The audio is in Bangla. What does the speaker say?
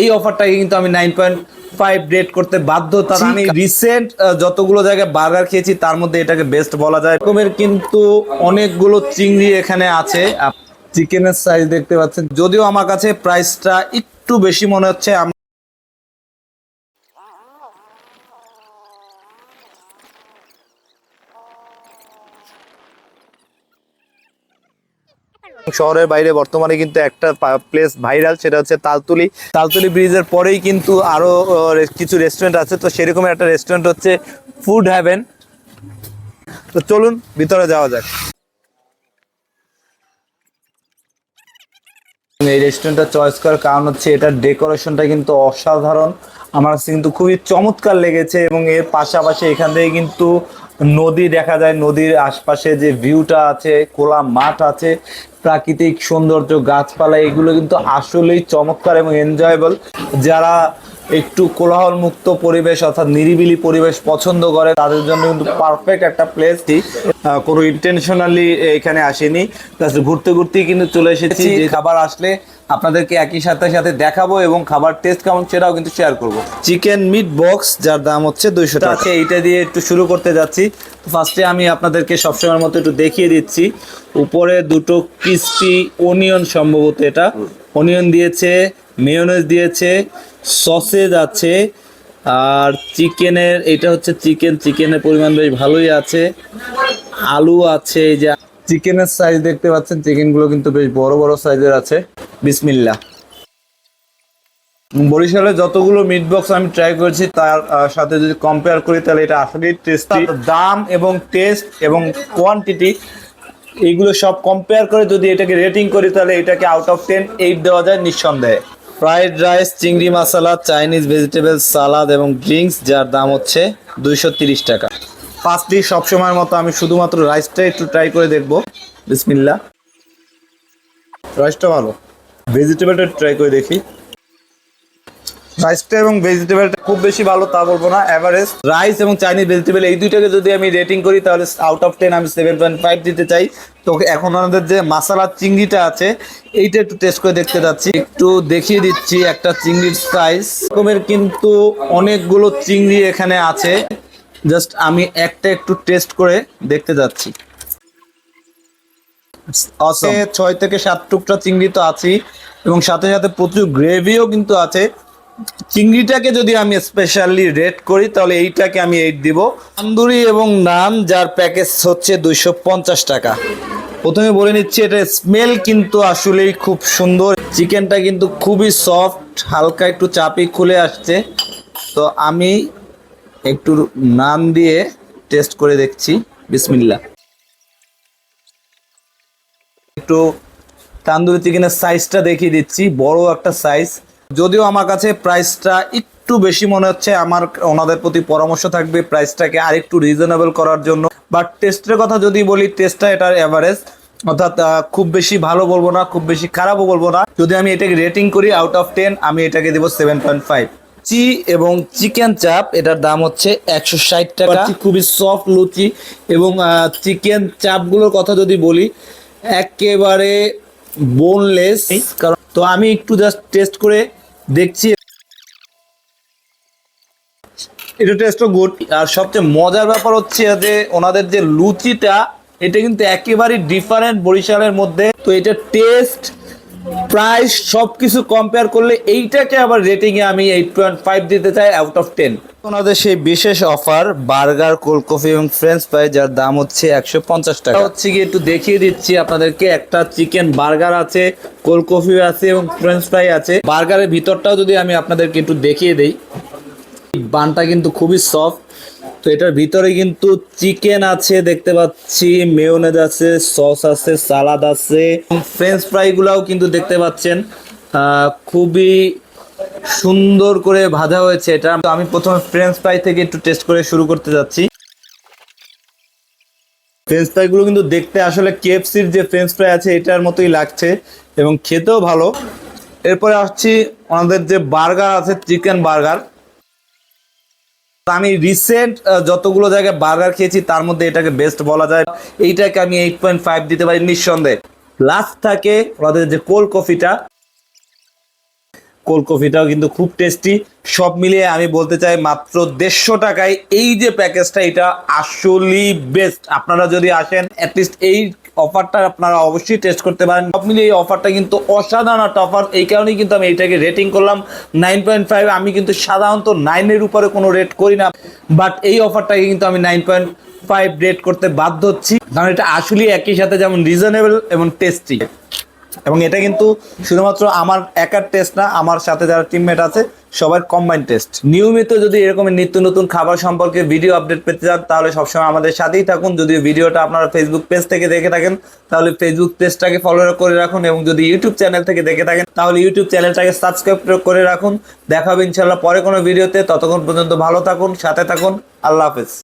এই অফারটাকে কিন্তু আমি নাইন পয়েন্ট ফাইভ রেট করতে বাধ্য। তার আমি রিসেন্ট যতগুলো জায়গায় বার্গার খেয়েছি তার মধ্যে এটাকে বেস্ট বলা যায়। এরকমের কিন্তু অনেকগুলো চিংড়ি এখানে আছে। চিকেনের সাইজ দেখতে পাচ্ছেন। যদিও আমার কাছে প্রাইসটা একটু বেশি মনে হচ্ছে শহরের বাইরে বর্তমানে কিন্তু একটা প্লেস ভাইরাল সেটা হচ্ছে তালতুলি। তালতুলি ব্রিজের পরেই কিন্তু আরও কিছু রেস্টুরেন্ট আছে। তো সেরকম একটা রেস্টুরেন্ট হচ্ছে ফুড হ্যাভেন তো চলুন, ভিতরে যাওয়া যাক। এই রেস্টুরেন্টটা চয়েস করার কারণ হচ্ছে এটার ডেকোরেশনটা কিন্তু অসাধারণ। আমার কিন্তু খুবই চমৎকার লেগেছে এবং এর পাশাপাশি এখান থেকে কিন্তু নদী দেখা যায় নদীর আশপাশে যে ভিউটা আছে খোলা মাঠ আছে প্রাকৃতিক সৌন্দর্য গাছপালা এগুলো কিন্তু আসলেই চমৎকার এবং এনজয়েবল যারা একটু কোলাহল মুক্ত পরিবেশ অর্থাৎ নিরিবিলি পরিবেশ পছন্দ করে তাদের জন্য কিন্তু পারফেক্ট একটা প্লেস কোনো ইন্টেনশনালি এখানে আসেনি। জাস্ট ঘুরতে ঘুরতেই কিন্তু চলে এসেছি। যে খাবার আসলে আপনাদেরকে একই সাথে সাথে দেখাবো এবং খাবার টেস্ট কেমন সেটাও কিন্তু শেয়ার করব। চিকেন মিট বক্স যার দাম হচ্ছে দুইশো টাকা। আছে এইটা দিয়ে একটু শুরু করতে যাচ্ছি। ফার্স্টে আমি আপনাদেরকে সবসময়ের মতো একটু দেখিয়ে দিচ্ছি। উপরে দুটো ক্রিস্পি অনিয়ন সম্ভবত এটা। অনিয়ন দিয়েছে মেয়োনেজ দিয়েছে সসেজ আছে আর চিকেনের এটা হচ্ছে চিকেন চিকেনের পরিমাণ বেশ ভালোই আছে। আলু আছে এই যে চিকেনের সাইজ দেখতে পাচ্ছেন। চিকেনগুলো কিন্তু বেশ বড় বড় সাইজের আছে। বিসমিল্লা বরিশালে যতগুলো মিট বক্স আমি ট্রাই করেছি তার সাথে যদি কম্পেয়ার করি তাহলে এটা আসলেই টেস্টি দাম এবং টেস্ট এবং কোয়ান্টিটি এইগুলো সব কম্পেয়ার করে যদি এটাকে রেটিং করি তাহলে এটাকে আউট অফ টেন এইট দেওয়া যায় নিঃসন্দেহে। ফ্রাইড রাইস চিংড়ি মশলা চাইনিজ ভেজিটেবল সালাদ এবং ড্রিঙ্কস যার দাম হচ্ছে দুইশো তিরিশ টাকা। পাঁচটি সবসময়ের মতো আমি শুধুমাত্র রাইসটা একটু ট্রাই করে দেখব। বিসমিল্লা রাইসটা ভালো। ভেজিটেবলটা ট্রাই করে দেখি। রাইসটা এবং ভেজিটেবলটা খুব বেশি ভালো তা বলব না। এভারেজ রাইস এবং চাইনিজ ভেজিটেবল এই দুইটাকে যদি আমি রেটিং করি, তাহলে আউট অফ টেন আমি সেভেন পয়েন্ট ফাইভ দিতে চাই। তো এখন আমাদের যে মাসালা চিংড়িটা আছে, এইটা একটু টেস্ট করে দেখতে যাচ্ছি। একটু দেখিয়ে দিচ্ছি একটা চিংড়ির সাইজ রকমের কিন্তু অনেকগুলো চিংড়ি এখানে আছে। জাস্ট আমি একটা একটু টেস্ট করে দেখতে যাচ্ছি। ছয় থেকে সাত টুকরা চিংড়ি তো আছেই, এবং সাথে সাথে প্রচুর গ্রেভিও কিন্তু আছে। চিংড়িটাকে যদি আমি স্পেশালি রেট করি, তাহলে এইটাকে আমি এইট দিব। তন্দুরি এবং নান, যার প্যাকেজ হচ্ছে দুইশো পঞ্চাশ টাকা। প্রথমে বলে নিচ্ছি এটা স্মেল কিন্তু আসলেই খুব সুন্দর। চিকেনটা কিন্তু খুবই সফট হালকা একটু চাপি খুলে আসছে। তো আমি একটু নান দিয়ে টেস্ট করে দেখছি। বিসমিল্লা একটু তান্দুরি চিকেনের সাইজটা দেখিয়ে দিচ্ছি, বড় একটা সাইজ যদিও আমার কাছে প্রাইসটা একটু বেশি মনে হচ্ছে, আমার ওনাদের প্রতি পরামর্শ থাকবে প্রাইসটাকে আরেকটু রিজনেবল করার জন্য। বাট টেস্টের কথা যদি বলি টেস্টটা এটার এভারেজ অর্থাৎ খুব বেশি ভালো বলব না, খুব বেশি খারাপও বলব না। যদি আমি এটাকে রেটিং করি আউট অফ টেন আমি এটাকে দেবো সেভেন পয়েন্ট ফাইভ চি এবং চিকেন চাপ এটার দাম হচ্ছে একশো ষাট টাকা। খুবই সফট লুচি এবং চিকেন চাপগুলোর কথা যদি বলি একেবারে বোনলেস কারণ তো আমি একটু জাস্ট টেস্ট করে দেখছি। এটা টেস্টও গুড আর সবচেয়ে মজার ব্যাপার হচ্ছে যে ওনাদের যে লুচিটা এটা কিন্তু একেবারেই ডিফারেন্ট বরিশালের মধ্যে। তো এটা টেস্ট প্রাইস সব কিছু কম্পেয়ার করলে এইটাকে আবার রেটিংয়ে আমি এইট পয়েন্ট ফাইভ দিতে চাই আউট অফ টেন ওনাদের সেই বিশেষ অফার বার্গার কোল্ড কফি এবং ফ্রেঞ্চ ফ্রাই যার দাম হচ্ছে একশো পঞ্চাশ টাকা। হচ্ছে কি একটু দেখিয়ে দিচ্ছি আপনাদেরকে একটা চিকেন বার্গার আছে কোল্ড কফি আছে এবং ফ্রেঞ্চ ফ্রাই আছে। বার্গারের ভিতরটাও যদি আমি আপনাদেরকে একটু দেখিয়ে দেই বানটা কিন্তু খুবই সফট তো এটার ভিতরে কিন্তু চিকেন আছে, দেখতে পাচ্ছি। মেয়োনেজ আছে, সস আছে, সালাদ আছে। ফ্রেঞ্চ ফ্রাই গুলাও কিন্তু দেখতে পাচ্ছেন। খুবই সুন্দর করে ভাজা হয়েছে এটা। তো আমি প্রথমে ফ্রেঞ্চ ফ্রাই থেকে একটু টেস্ট করে শুরু করতে যাচ্ছি। ফ্রেঞ্চ ফ্রাই গুলো কিন্তু দেখতে আসলে কেএফসির যে ফ্রেঞ্চ ফ্রাই আছে, এটার মতোই লাগছে এবং খেতেও ভালো। এরপরে আসছি আমাদের যে বার্গার আছে, চিকেন বার্গার। আমি রিসেন্ট যতগুলো জায়গায় বার্গার খেয়েছি, তার মধ্যে এটাকে বেস্ট বলা যায়। এইটাকে আমি এইট পয়েন্ট ফাইভ দিতে পারি নিঃসন্দেহে। লাস্ট থাকে ওনাদের যে কোল্ড কফিটা কোল্ড কফিটাও কিন্তু খুব টেস্টি সব মিলিয়ে আমি বলতে চাই মাত্র দেড়শো টাকায় এই যে প্যাকেজটা, এটা আসলেই বেস্ট আপনারা যদি আসেন অ্যাটলিস্ট এই অফারটা আপনারা অবশ্যই টেস্ট করতে পারেন। সব মিলিয়ে এই অফারটা কিন্তু অসাধারণ একটা অফার এই কারণেই কিন্তু আমি এইটাকে রেটিং করলাম নাইন পয়েন্ট ফাইভ আমি কিন্তু সাধারণত নাইনের উপরে কোনো রেট করি না। বাট এই অফারটাকে কিন্তু আমি নাইন পয়েন্ট ফাইভ রেট করতে বাধ্য হচ্ছি। কারণ এটা আসলেই একই সাথে যেমন রিজনেবল এবং টেস্টি এবং এটা কিন্তু শুধুমাত্র আমার একার টেস্ট না, আমার সাথে যারা টিমমেট আছে, সবার কম্বাইন টেস্ট নিয়মিত যদি এরকম নিত্য নতুন খাবার সম্পর্কে ভিডিও আপডেট পেতে চান, তাহলে সবসময় আমাদের সাথেই থাকুন। যদি ভিডিওটা আপনারা ফেসবুক পেজ থেকে দেখে থাকেন, তাহলে ফেসবুক পেজটাকে ফলো করে রাখুন এবং যদি ইউটিউব চ্যানেল থেকে দেখে থাকেন, তাহলে ইউটিউব চ্যানেলটাকে সাবস্ক্রাইব করে রাখুন। দেখা ইনশাল্লাহ পরে কোনো ভিডিওতে ততক্ষণ পর্যন্ত ভালো থাকুন, সাথে থাকুন। আল্লাহ হাফেজ।